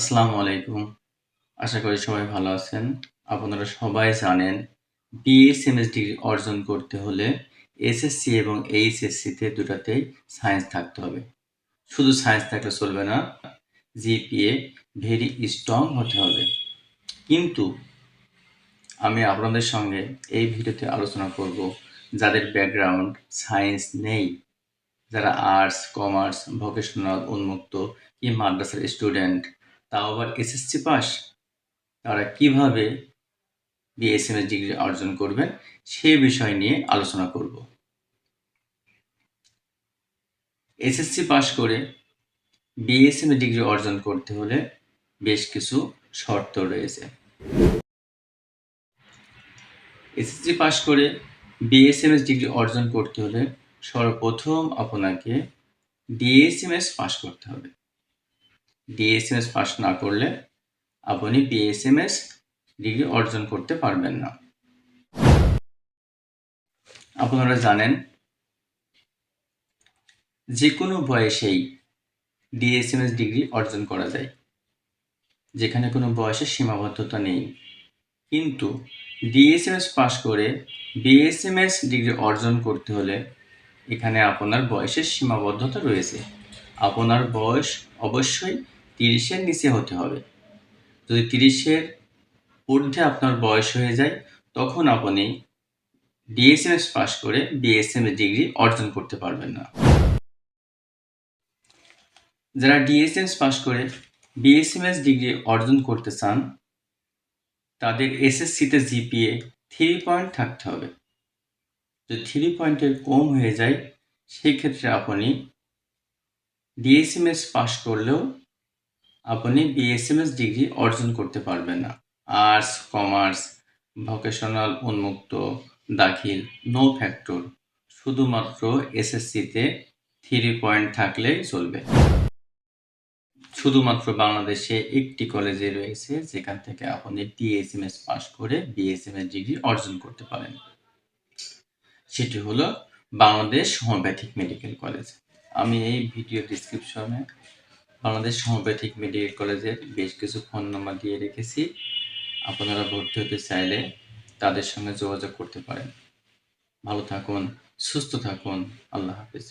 আসসালামু আলাইকুম। আশা করি সবাই ভালো আছেন। আপনারা সবাই জানেন বিএস বিএসএমএস ডিগ্রি অর্জন করতে হলে এসএসসি এবং এইচএসসিতে দুটাতেই সায়েন্স থাকতে হবে। শুধু সায়েন্স থাকলে চলবে না জিপিএ ভেরি স্ট্রং হতে হবে। কিন্তু আমি আপনাদের সঙ্গে এই ভিডিওতে আলোচনা করব যাদের ব্যাকগ্রাউন্ড সায়েন্স নেই। যারা আর্টস কমার্স ভোকেশনাল উন্মুক্ত কি মাদ্রাসার স্টুডেন্ট তাও আবার এসএসসি পাস তারা কীভাবে বিএসএমএস ডিগ্রি অর্জন করবেন সে বিষয় নিয়ে আলোচনা করব। এসএসসি পাস করে বিএসএমএস ডিগ্রি অর্জন করতে হলে বেশ কিছু শর্ত রয়েছে। এসএসসি পাস করে বিএসএমএস ডিগ্রি অর্জন করতে হলে সর্বপ্রথম আপনাকে ডিএসএমএস পাস করতে হবে। ডিএসএমএস পাস না করলে আপনি বিএসএমএস ডিগ্রি অর্জন করতে পারবেন না। আপনারা জানেন যে কোনো বয়সেই ডিএসএমএস ডিগ্রি অর্জন করা যায়। যেখানে কোনো বয়সের সীমাবদ্ধতা নেই। কিন্তু ডিএসএমএস পাস করে বিএসএমএস ডিগ্রি অর্জন করতে হলে এখানে আপনার বয়সের সীমাবদ্ধতা রয়েছে। আপনার বয়স অবশ্যই তিরিশের নিচে হতে হবে। যদি তিরিশের ঊর্ধ্বে আপনার বয়স হয়ে যায়, তখন আপনি ডিএসএমএস পাস করে বিএসএমএস ডিগ্রি অর্জন করতে পারবেন না। যারা ডিএসএমএস পাস করে বিএসএমএস ডিগ্রি অর্জন করতে চান, তাদের এসএসসিতে জিপিএ থ্রি পয়েন্ট থাকতে হবে। যদি থ্রি পয়েন্টের কম হয়ে যায় সেই ক্ষেত্রে আপনি ডিএসএমএস পাস করলেও আপনি বিএসএমএস ডিগ্রি অর্জন করতে পারবেন না। আর্টস কমার্স ভোকেশনাল উন্মুক্ত দাখিল নো ফ্যাক্টর শুধুমাত্র এসএসসিতে থ্রি পয়েন্ট থাকলেই চলবে। শুধুমাত্র বাংলাদেশে একটি কলেজে রয়েছে যেখান থেকে আপনি ডিএসএমএস পাস করে বিএসএমএস ডিগ্রি অর্জন করতে পারেন। সেটি হলো বাংলাদেশ হোমিওপ্যাথিক মেডিকেল কলেজ আমি এই ভিডিও ডিসক্রিপশনে বাংলাদেশ হোমিওপ্যাথিক মেডিকেল কলেজের বেশ কিছু ফোন নাম্বার দিয়ে রেখেছি। আপনারা ভর্তি হতে চাইলে তাদের সঙ্গে যোগাযোগ করতে পারেন। ভালো থাকুন, সুস্থ থাকুন, আল্লাহ হাফিজ।